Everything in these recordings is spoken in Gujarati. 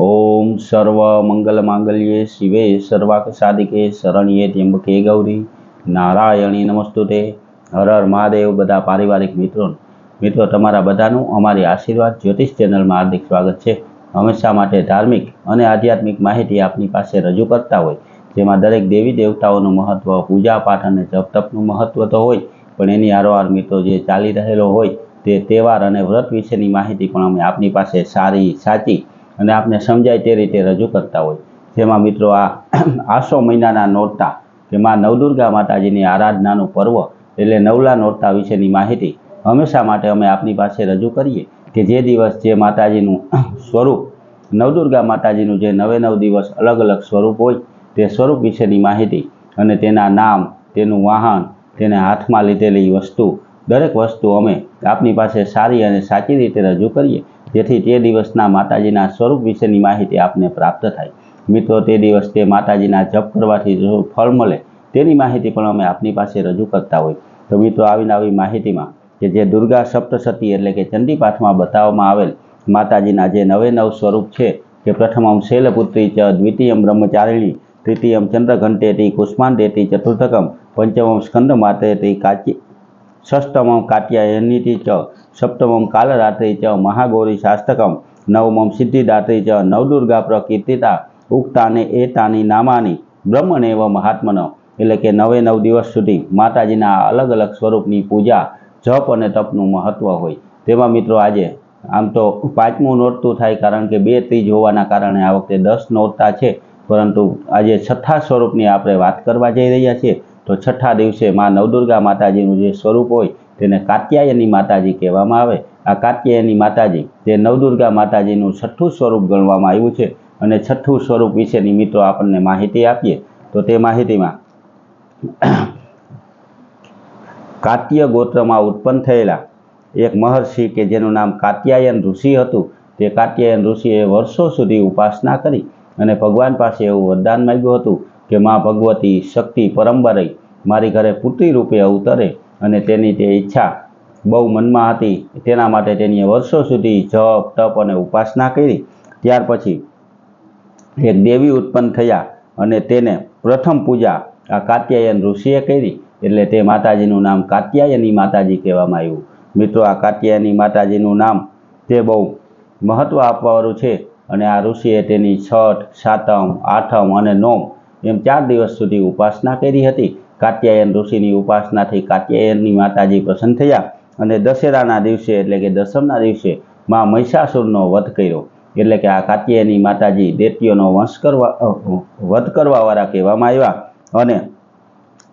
ઓમ સર્વ મંગલ માંગલ્યે શિવે સર્વાક સાધિકે શરણ્યે ત્યંબકે ગૌરી. નારાયણી નમસ્તુતે. હર હર મહાદેવ બધા પારિવારિક મિત્રો. મિત્રો, તમારા બધાનું અમારી આશીર્વાદ જ્યોતિષ ચેનલમાં હાર્દિક સ્વાગત છે. હંમેશા માટે ધાર્મિક અને આધ્યાત્મિક માહિતી આપની પાસે રજૂ કરતા હોય? જેમાં દરેક દેવી દેવતાઓનું મહત્વ, પૂજા પાઠ અને જપતપનું મહત્વ તો હોય, પણ એની હારોહાર મિત્રો જે ચાલી રહેલો હોય તે તહેવાર અને વ્રત વિશેની માહિતી પણ અમે આપની પાસે સારી, સાચી અને આપને સમજાય તે રીતે રજૂ કરતા હોય. જેમાં મિત્રો આ આસો મહિનાના નોરતા કે માં નવદુર્ગા માતાજીની આરાધનાનું પર્વ એટલે નવલા નોરતા વિશેની માહિતી હંમેશા માટે અમે આપની પાસે રજૂ કરીએ કે જે દિવસ જે માતાજીનું સ્વરૂપ, નવદુર્ગા માતાજીનું જે નવે નવ દિવસ અલગ અલગ સ્વરૂપ હોય, તે સ્વરૂપ વિશેની માહિતી અને તેના નામ, તેનું વાહન, તેને હાથમાં લીધેલી વસ્તુ, દરેક વસ્તુ અમે આપની પાસે સારી અને સાચી રીતે રજૂ કરીએ જેથી તે દિવસના માતાજીના સ્વરૂપ વિશેની માહિતી આપને પ્રાપ્ત થાય. મિત્રો, તે દિવસ તે માતાજીના જપ કરવાથી જો ફળ મળે, તેની માહિતી પણ અમે આપની પાસે રજૂ કરતા હોય. તો મિત્રો આવીને આવી માહિતીમાં કે જે દુર્ગા સપ્તસતી એટલે કે ચંડીપાઠમાં બતાવવામાં આવેલ માતાજીના જે નવે નવ સ્વરૂપ છે, કે પ્રથમમ શૈલપુત્રી, ચ દ્વિતીયમ બ્રહ્મચારિણી તૃતીયમ ચંદ્રઘંટેતી કુષ્માંડેતી ચતુર્થકમ પંચમમ સ્કંદ માતેતી કાચી ષષ્ટમમ કાત્યાયનીતિ ચ સપ્તમમ કાલરાત્રિ ચ, મહાગૌરી શાસ્તકમ નવમમ સિદ્ધિદાત્રી ચ, નવદુર્ગા પ્રકીર્તિતા, ઉક્તાને એતાની નામાની, બ્રહ્મણેવ મહાત્મનો. એટલે કે નવે નવ દિવસ સુધી માતાજીના અલગ અલગ સ્વરૂપની પૂજા, જપ અને તપનું મહત્વ હોય. તેમાં મિત્રો આજે, આમ તો પાંચમું નોરતું થાય કારણ કે બે ત્રીજ હોવાના કારણે આ વખતે દસ નોરતા છે. પરંતુ આજે છઠ્ઠા સ્વરૂપની આપણે વાત કરવા જઈ રહ્યા છીએ. તો છઠ્ઠા દિવસે માં નવદુર્ગા માતાજીનું જે સ્વરૂપ હોય તેને કાત્યાયની માતાજી કહેવામાં આવે. આ કાત્યાયની માતાજી તે નવદુર્ગા માતાજીનું છઠ્ઠું સ્વરૂપ ગણવામાં આવ્યું છે અને છઠ્ઠું સ્વરૂપ વિશેની મિત્રો આપણને માહિતી આપીએ. તો તે માહિતીમાં કાત્ય ગોત્રમાં ઉત્પન્ન થયેલા એક મહર્ષિ કે જેનું નામ કાત્યાયન ઋષિ હતું, તે કાત્યાયન ઋષિએ વર્ષો સુધી ઉપાસના કરી અને ભગવાન પાસે એવું વરદાન માગ્યું હતું કે મા ભગવતી શક્તિ પરંબરી મારી ઘરે પુત્રી રૂપે અવતરે અને તેની તે ઈચ્છા બહુ મનમાં હતી, તેના માટે તેની વર્ષો સુધી જપ, તપ અને ઉપાસના કરી. ત્યાર પછી એક દેવી ઉત્પન્ન થયા અને તેને પ્રથમ પૂજા આ કાત્યાયન ઋષિએ કરી. એટલે તે માતાજીનું નામ કાત્યાયની માતાજી કહેવામાં આવ્યું. મિત્રો, આ કાત્યાયની માતાજીનું નામ તે બહુ મહત્ત્વ આપવાવાળું છે અને આ ઋષિએ તેની છઠ, સાતમ, આઠમ અને નોમ એમ ચાર દિવસ સુધી ઉપાસના કરી હતી. કાત્યાયન ઋષિની ઉપાસનાથી કાત્યાયનની માતાજી પ્રસન્ન થયા અને દશેરાના દિવસે એટલે કે દસમના દિવસે મા મહિષાસુરનો વધ કર્યો. એટલે કે આ કાત્યાયની માતાજી દૈત્યોનો વંશ કરવા વધ કરવાવાળા કહેવામાં આવ્યા અને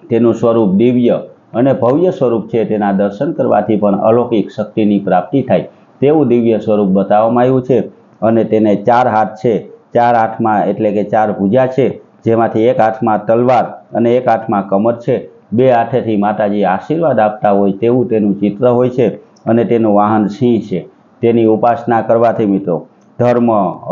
તેનું સ્વરૂપ દિવ્ય અને ભવ્ય સ્વરૂપ છે તેના દર્શન કરવાથી પણ અલૌકિક શક્તિની પ્રાપ્તિ થાય તેવું દિવ્ય સ્વરૂપ બતાવવામાં આવ્યું છે અને તેને ચાર હાથ છે. ચાર હાથમાં એટલે કે ચાર ભુજા છે જેમાંથી એક હાથમાં તલવાર અને એક હાથમાં કમર છે. બે હાથેથી માતાજી આશીર્વાદ આપતા હોય તેવું તેનું ચિત્ર હોય છે અને તેનું વાહન સિંહ છે. તેની ઉપાસના કરવાથી મિત્રો ધર્મ,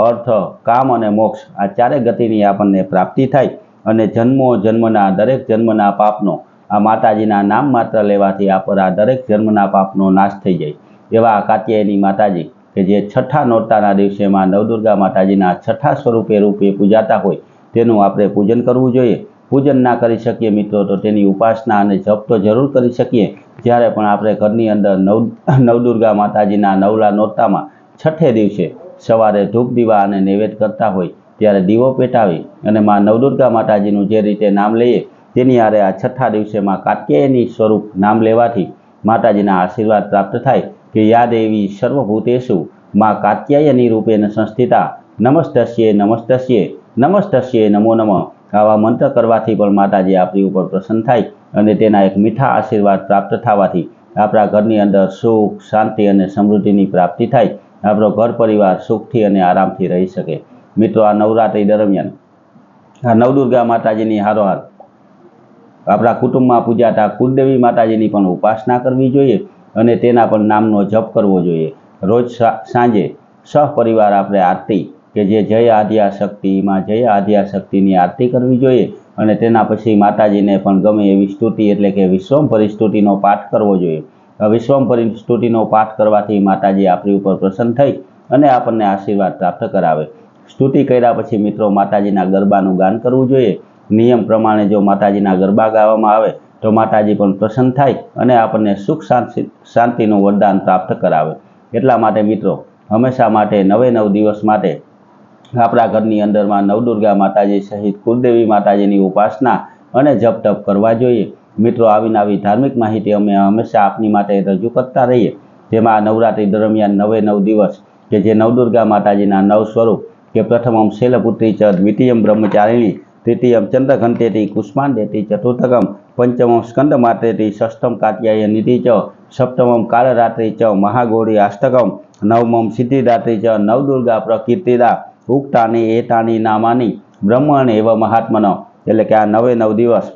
અર્થ, કામ અને મોક્ષ આ ચારે ગતિની આપણને પ્રાપ્તિ થાય અને જન્મો જન્મના દરેક જન્મના પાપનો આ માતાજીના નામ માત્ર લેવાથી આપણા દરેક જન્મના પાપનો નાશ થઈ જાય. એવા કાત્યાયની માતાજી કે જે છઠ્ઠા નોરતાના દિવસેમાં નવદુર્ગા માતાજીના છઠ્ઠા સ્વરૂપે રૂપે પૂજાતા હોય તેનું આપણે પૂજન કરવું જોઈએ. પૂજન ના કરી શકીએ મિત્રો. તો તેની ઉપાસના અને જપ તો જરૂર કરી શકીએ. જ્યારે પણ આપણે ઘરની અંદર નવ, નવદુર્ગા માતાજીના નવલા નોરતામાં છઠ્ઠે દિવસે સવારે ધૂપ, દીવા અને નૈવેદ્ય કરતા હોય, ત્યારે દીવો પેટાવી અને માં નવદુર્ગા માતાજીનું જે રીતે નામ લઈએ, તેની આરે આ છઠ્ઠા દિવસે માં કાત્યાયની સ્વરૂપ નામ લેવાથી માતાજીના આશીર્વાદ પ્રાપ્ત થાય કે યાદ એવી સર્વભૂતેશુ માં કાત્યાયની રૂપેણ સંસ્થિતા નમસ્તસ્યે નમસ્તસ્યે નમસ્તસ્યે, નમો નમઃ. આવા મંત્ર કરવાથી પણ માતાજી આપણી ઉપર પ્રસન્ન થાય અને તેના એક મીઠા આશીર્વાદ પ્રાપ્ત થવાથી આપણા ઘરની અંદર સુખ, શાંતિ અને સમૃદ્ધિની પ્રાપ્તિ થાય, આપણો ઘર પરિવાર સુખથી અને આરામથી રહી શકે. મિત્રો, આ નવરાત્રી દરમિયાન આ નવદુર્ગા માતાજીની હારોહાર આપણા કુટુંબમાં પૂજાતા કુલદેવી માતાજીની પણ ઉપાસના કરવી જોઈએ અને તેના પણ નામનો જપ કરવો જોઈએ. રોજ સાંજે સહપરિવાર આપણે આરતી કે જે જય આદ્યાશક્તિમાં જય આદ્યાશક્તિની આરતી કરવી જોઈએ અને તેના પછી માતાજીને પણ ગમે એવી સ્તુતિ એટલે કે વિશ્વમભરી સ્તુતિનો પાઠ કરવો જોઈએ. વિશ્વમભરી સ્તુતિનો પાઠ કરવાથી માતાજી આપણી ઉપર પ્રસન્ન થઈ અને આપણને આશીર્વાદ પ્રાપ્ત કરાવે. સ્તુતિ કર્યા પછી મિત્રો માતાજીના ગરબાનું ગાન કરવું જોઈએ. નિયમ પ્રમાણે જો માતાજીના ગરબા ગાવામાં આવે તો માતાજી પણ પ્રસન્ન થાય અને આપણને સુખ શાંતિ, શાંતિનું વરદાન પ્રાપ્ત કરાવે. એટલા માટે મિત્રો, હંમેશા માટે નવે નવ દિવસ માટે આપણા ઘરની અંદરમાં નવદુર્ગા માતાજી સહિત કુલદેવી માતાજીની ઉપાસના અને જપ તપ કરવા જોઈએ. મિત્રો, આવીને આવી ધાર્મિક માહિતી અમે હંમેશા આપની માટે રજૂ કરતા રહીએ. જેમાં નવરાત્રિ દરમિયાન નવે નવ દિવસ કે જે નવદુર્ગા માતાજીના નવ સ્વરૂપ કે પ્રથમમ શૈલપુત્રી ચ દ્વિતીયમ બ્રહ્મચારિણી તૃતીયમ ચંદ્રઘંતેથી કુષ્માંડેતી ચતુર્થકમ પંચમમ સ્કંદ માતેતી ષષ્ઠમ કાત્યાયનિધિ ચ સપ્તમમ કાળરાત્રિ ચ મહાગૌરી અષ્ટકમ નવમમ સિદ્ધિદાત્રી ચ, નવદુર્ગા પ્રકીર્તિદા ઉક્તાની એતાની નામાની, બ્રહ્મણ એવ મહાત્મનો. એટલે કે આ નવે નવ દિવસ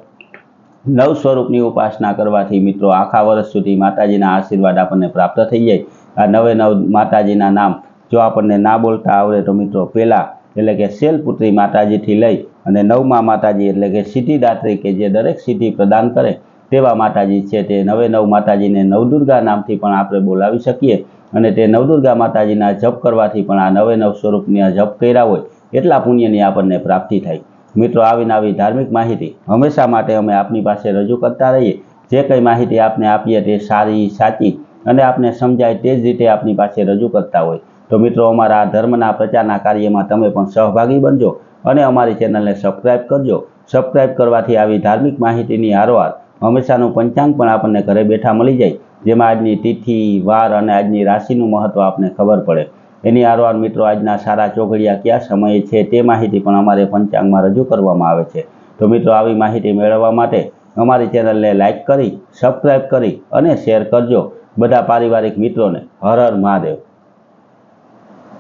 નવ સ્વરૂપની ઉપાસના કરવાથી મિત્રો આખા વર્ષ સુધી માતાજીના આશીર્વાદ આપણને પ્રાપ્ત થઈ જાય. આ નવે નવ માતાજીના નામ જો આપણને ના બોલતા આવડે તો મિત્રો પહેલાં એટલે કે શૈલપુત્રી માતાજીથી લઈ અને નવમા માતાજી એટલે કે સિદ્ધિદાત્રી કે જે દરેક સિદ્ધિ પ્રદાન કરે તેવા માતાજી છે તે નવે નવ માતાજીને નવદુર્ગા નામથી પણ આપણે બોલાવી શકીએ. અને તે નવદુર્ગા માતાજીના જપ કરવાથી પણ આ નવે નવ સ્વરૂપની આ જપ કર્યા હોય એટલા પુણ્યની આપણને પ્રાપ્તિ થાય. મિત્રો આવીને આવી ધાર્મિક માહિતી હંમેશા માટે અમે આપની પાસે રજૂ કરતા રહીએ. જે કંઈ માહિતી આપને આપીએ તે સારી, સાચી અને આપને સમજાય તે જ રીતે આપની પાસે રજૂ કરતા હોય. તો મિત્રો, અમારા ધર્મના પ્રચારના કાર્યમાં તમે પણ સહભાગી બનજો અને અમારી ચેનલને સબસ્ક્રાઈબ કરજો. સબસ્ક્રાઈબ કરવાથી આવી ધાર્મિક માહિતીની હારોહાર હંમેશાનું પંચાંગ પણ આપણને ઘરે બેઠા મળી જાય. જેમાં આજની તિથિ, વાર અને આજની રાશિનું મહત્ત્વ આપને ખબર પડે. એની આરવાર મિત્રો આજના સારા ચોઘડિયા કયા સમયે છે તે માહિતી પણ અમારે પંચાંગમાં રજૂ કરવામાં આવે છે. તો મિત્રો આવી માહિતી મેળવવા માટે અમારી ચેનલને લાઇક કરી, સબસ્ક્રાઇબ કરી અને શેર કરજો. બધા પારિવારિક મિત્રોને હર હર મહાદેવ.